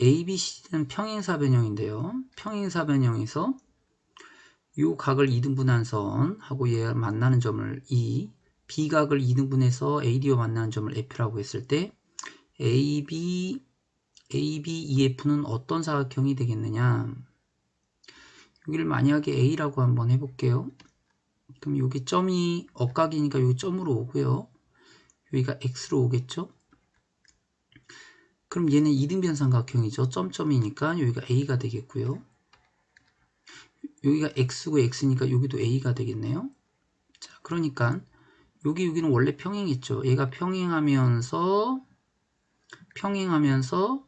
ABC는 평행사 변형인데요. 평행사 변형에서 요 각을 2등분한 선하고 얘 만나는 점을 E, B각을 2등분해서 AD와 만나는 점을 F라고 했을 때 AB, AB, EF는 어떤 사각형이 되겠느냐 여기를 만약에 A라고 한번 해볼게요. 그럼 여기 점이 억각이니까 여기 점으로 오고요. 여기가 X로 오겠죠? 그럼 얘는 이등변 삼각형이죠. 점점이니까 여기가 A가 되겠고요. 여기가 X고 X니까 여기도 A가 되겠네요. 자, 그러니까 여기 여기는 원래 평행했죠. 얘가 평행하면서 평행하면서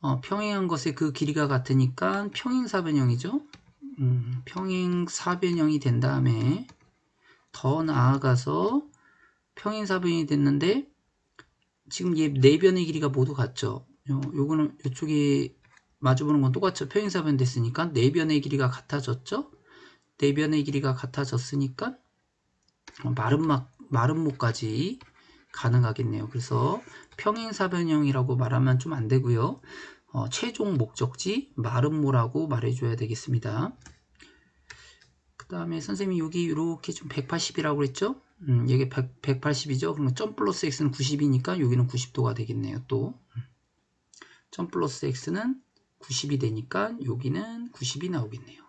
어, 평행한 것의 그 길이가 같으니까 평행사변형이죠. 음, 평행사변형이 된 다음에 더 나아가서 평행사변이 됐는데 지금 얘 네변의 길이가 모두 같죠. 요, 요거는 이쪽이 마주보는 건 똑같죠. 평행사변 됐으니까 네변의 길이가 같아졌죠. 네변의 길이가 같아졌으니까 마름막 마름모까지 가능하겠네요. 그래서 평행사변형이라고 말하면 좀 안 되고요. 어, 최종 목적지 마름모라고 말해줘야 되겠습니다. 그 다음에 선생님이 여기 이렇게 좀 180이라고 그랬죠? 음, 이게 100, 180이죠? 그러면 점 플러스 x는 90이니까 여기는 90도가 되겠네요. 또. 점 플러스 x는 90이 되니까 여기는 90이 나오겠네요.